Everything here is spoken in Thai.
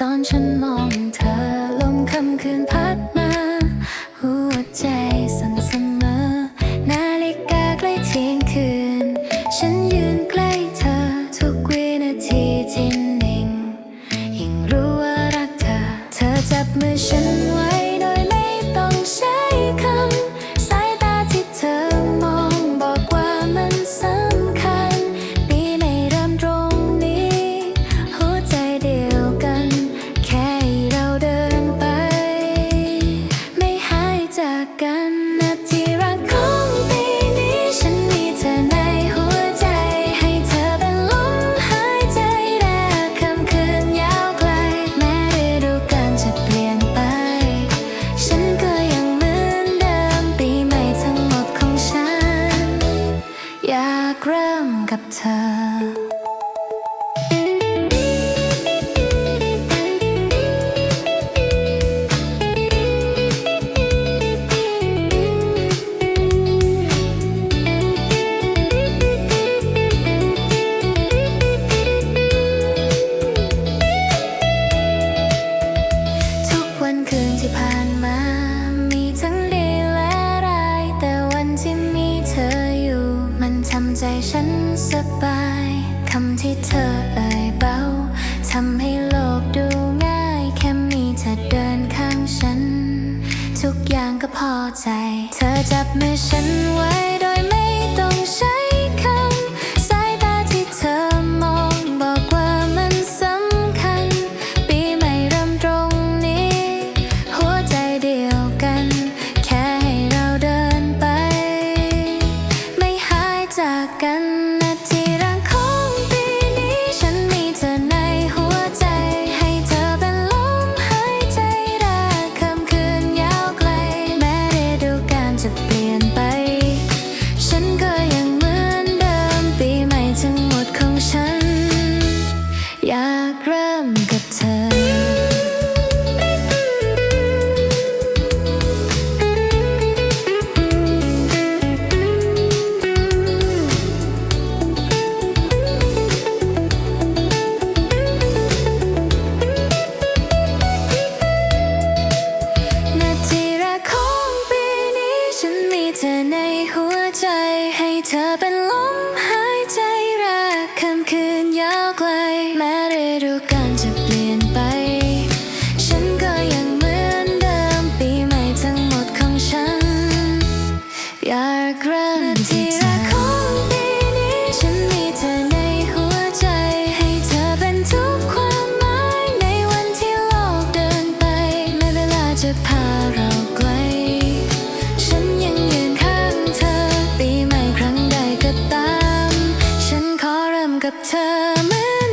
ตอนฉันมองเธอลมค่ำคืน กับเธอ ใจฉันสบาย คำที่เธอเอ่ยเบาทำให้โลกดูง่าย แค่มีเธอเดินข้างฉัน ทุกอย่างก็พอใจ เธอจับมือฉันไว้ เธอเป็นลมหายใจแรกคำคืนยาวไกลแม้ฤดูกาล time and